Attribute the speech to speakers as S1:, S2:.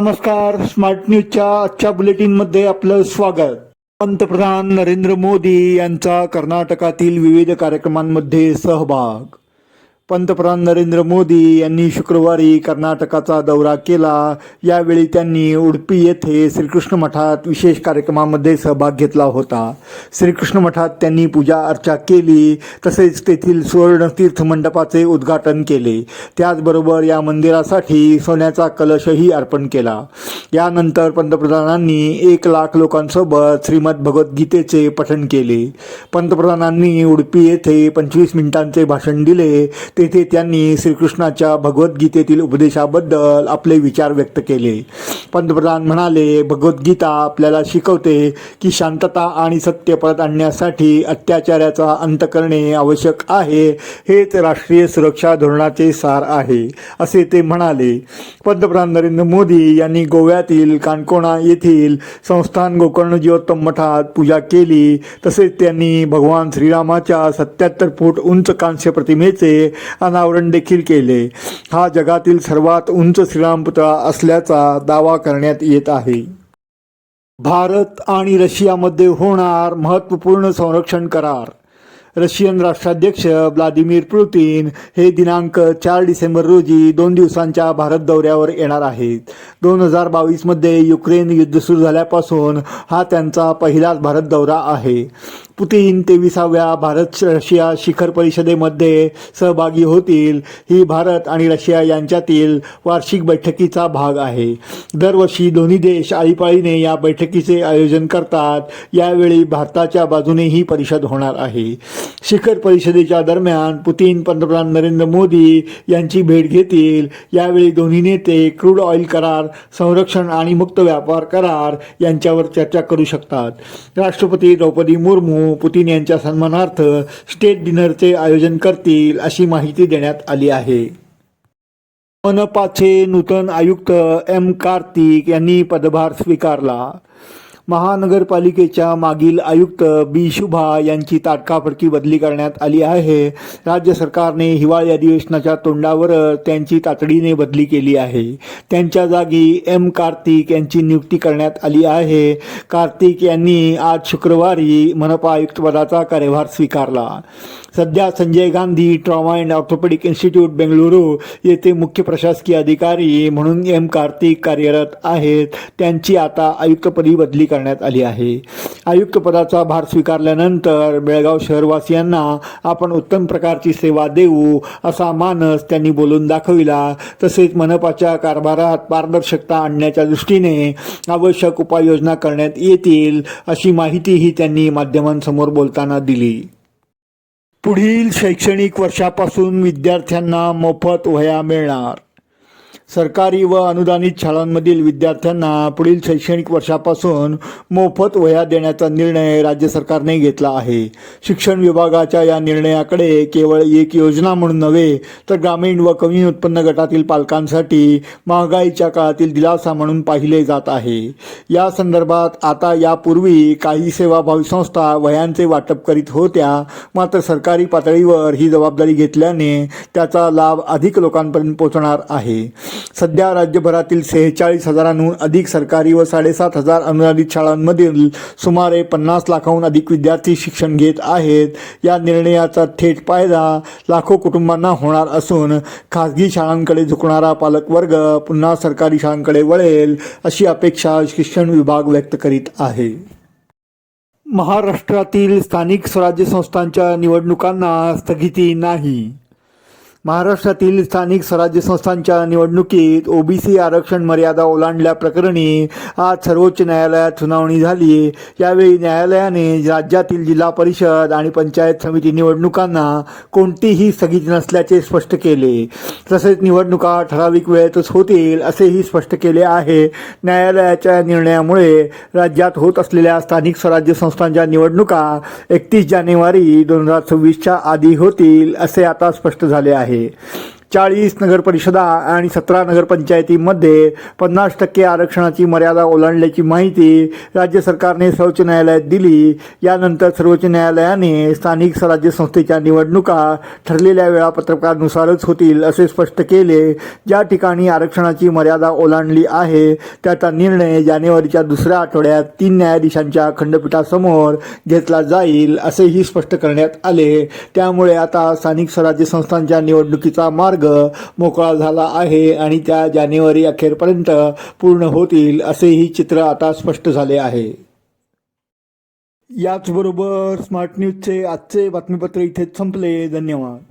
S1: नमस्कार. स्मार्ट न्यूजच्या आजच्या बुलेटिनमध्ये आपलं स्वागत. पंतप्रधान नरेंद्र मोदी यांचा कर्नाटकातील विविध कार्यक्रमांमध्ये सहभाग. पंतप्रधान नरेंद्र मोदी यांनी शुक्रवारी कर्नाटकाचा दौरा केला. यावेळी त्यांनी उडपी येथे श्रीकृष्ण मठात विशेष कार्यक्रमामध्ये सहभाग घेतला होता. श्रीकृष्ण मठात त्यांनी पूजा अर्चा केली. तसेच तेथील सुवर्ण तीर्थ मंडपाचे उद्घाटन केले. त्याचबरोबर या मंदिरासाठी सोन्याचा कलशही अर्पण केला. यानंतर पंतप्रधानांनी एक लाख लोकांसोबत श्रीमद भगवद्गीतेचे पठण केले. पंतप्रधानांनी उडपी येथे पंचवीस मिनिटांचे भाषण दिले. तेथे त्यांनी श्रीकृष्णाच्या भगवद्गीतेतील उपदेशाबद्दल आपले विचार व्यक्त केले. पंतप्रधान म्हणाले भगवद्गीता आपल्याला शिकवते की शांतता आणि सत्य परत आणण्यासाठी अत्याचाराचा अंत करणे आवश्यक आहे. हेच राष्ट्रीय सुरक्षा धोरणाचे सार आहे असे ते म्हणाले. पंतप्रधान नरेंद्र मोदी यांनी गोव्यातील काणकोणा येथील संस्थान गोकर्ण जीवोत्तम मठात पूजा केली. तसेच त्यांनी भगवान श्रीरामाच्या सत्याहत्तर फूट उंच कांस्य प्रतिमेचे अनावरण देखील केले. हा जगातील सर्वात उंच श्रीराम पुतळा असल्याचा दावा करण्यात येत आहे. भारत आणि रशियामध्ये होणार महत्त्वपूर्ण संरक्षण करार. रशियन राष्ट्राध्यक्ष व्लादिमीर पुतीन हे दिनांक चार डिसेंबर रोजी दोन दिवसांच्या भारत दौऱ्यावर येणार आहेत. दोन हजार बावीसमध्ये युक्रेन युद्ध सुरू झाल्यापासून हा त्यांचा पहिलाच भारत दौरा आहे. पुतीन तेविसाव्या भारत रशिया शिखर परिषदेमध्ये सहभागी होतील. ही भारत आणि रशिया यांच्यातील वार्षिक बैठकीचा भाग आहे. दरवर्षी दोन्ही देश आळीपाळीने या बैठकीचे आयोजन करतात. यावेळी भारताच्या बाजूने ही परिषद होणार आहे. शिखर परिषदेच्या दरम्यान पुतीन पंतप्रधान नरेंद्र मोदी यांची भेट घेतील. यावेळी दोन्ही नेते क्रूड ऑइल करार संरक्षण आणि मुक्त व्यापार करार यांच्यावर चर्चा करू शकतात. राष्ट्रपती द्रौपदी मुर्मू पुतीन यांच्या सन्मानार्थ स्टेट डिनरचे आयोजन करतील अशी माहिती देण्यात आली आहे. मनपाचे नूतन आयुक्त एम कार्तिक यांनी पदभार स्वीकारला. महानगरपालिकेच्या मागील आयुक्त बी. शुभा यांची ताटकाफडकी बदली करण्यात आली आहे. राज्य सरकारने हिवाळी अधिवेशनाच्या तोंडावर त्यांची तातडीने बदली केली आहे. त्यांच्या जागी एम. कार्तिक यांची नियुक्ती करण्यात आली आहे. कार्तिक यांनी आज शुक्रवारी मनपा आयुक्तपदाचा कार्यभार स्वीकारला. सध्या Sanjay Gandhi trauma and orthopaedic institute Bengaluru येथे मुख्य प्रशासकीय अधिकारी म्हणून एम. कार्तिक कार्यरत आहेत. त्यांची आता आयुक्तपदी बदली करण्यात आली आहे. आयुक्त पदाचा भार स्वीकारल्यानंतर बेळगाव शहरवासियांना आपण उत्तम प्रकारची सेवा देऊ असा मानस त्यांनी बोलून दाखविला. तसेच मनपाच्या कारभारात पारदर्शकता आणण्याच्या दृष्टीने आवश्यक उपाययोजना करण्यात येतील अशी माहितीही त्यांनी माध्यमांसमोर बोलताना दिली. पुढील शैक्षणिक वर्षापासून विद्यार्थ्यांना मोफत वह्या मिळणार. सरकारी व अनुदानित शाळांमधील विद्यार्थ्यांना पुढील शैक्षणिक वर्षापासून मोफत वह्या देण्याचा निर्णय राज्य सरकारने घेतला आहे. शिक्षण विभागाच्या या निर्णयाकडे केवळ एक योजना म्हणून नव्हे तर ग्रामीण व कमी उत्पन्न गटातील पालकांसाठी महागाईच्या काळातील दिलासा म्हणून पाहिले जात आहे. या संदर्भात आता यापूर्वी काही सेवाभावी संस्था वह्यांचे वाटप करीत होत्या मात्र सरकारी पातळीवर ही जबाबदारी घेतल्याने त्याचा लाभ अधिक लोकांपर्यंत पोहोचणार आहे. सध्या राज्यभरातील सेहेचाळीस हजारांहून अधिक सरकारी व साडेसात हजार अनुदानित शाळांमधील सुमारे पन्नास लाखाहून अधिक विद्यार्थी शिक्षण घेत आहेत. या निर्णयाचा थेट फायदा लाखो कुटुंबांना होणार असून खाजगी शाळांकडे झुकणारा पालकवर्ग पुन्हा सरकारी शाळांकडे वळेल अशी अपेक्षा शिक्षण विभाग व्यक्त करीत आहे. महाराष्ट्रातील स्थानिक स्वराज्य संस्थांच्या निवडणुकांना स्थगिती नाही. महाराष्ट्रातील स्थानिक स्वराज्य संस्थांच्या निवडणुकीत ओबीसी आरक्षण मर्यादा ओलांडल्याप्रकरणी आज सर्वोच्च न्यायालयात सुनावणी झाली. यावेळी न्यायालयाने राज्यातील जिल्हा परिषद आणि पंचायत समिती निवडणुकांना कोणतीही स्थगिती नसल्याचे स्पष्ट केले. तसेच निवडणुका ठराविक वेळेतच होतील असेही स्पष्ट केले आहे. न्यायालयाच्या निर्णयामुळे राज्यात होत असलेल्या स्थानिक स्वराज्य संस्थांच्या निवडणुका एकतीस जानेवारी दोन हजार सव्वीसच्या आधी होतील असे आता स्पष्ट झाले आहे. here. चाळीस नगरपरिषदा आणि सतरा नगरपंचायतीमध्ये पन्नास टक्के आरक्षणाची मर्यादा ओलांडल्याची माहिती राज्य सरकारने सर्वोच्च न्यायालयात दिली. यानंतर सर्वोच्च न्यायालयाने स्थानिक स्वराज्य संस्थेच्या निवडणुका ठरलेल्या वेळापत्रकानुसारच होतील असे स्पष्ट केले. ज्या ठिकाणी आरक्षणाची मर्यादा ओलांडली आहे त्याचा निर्णय जानेवारीच्या दुसऱ्या आठवड्यात तीन न्यायाधीशांच्या खंडपीठासमोर घेतला जाईल असेही स्पष्ट करण्यात आले. त्यामुळे आता स्थानिक स्वराज्य संस्थांच्या निवडणुकीचा मार्ग मार्ग मोकळा झाला आहे आणि त्या जानेवारी अखेरपर्यंत पूर्ण होतील असेही चित्र आता स्पष्ट झाले आहे. याचबरोबर स्मार्ट न्यूजचे आजचे बातमीपत्र इथेच संपले. धन्यवाद.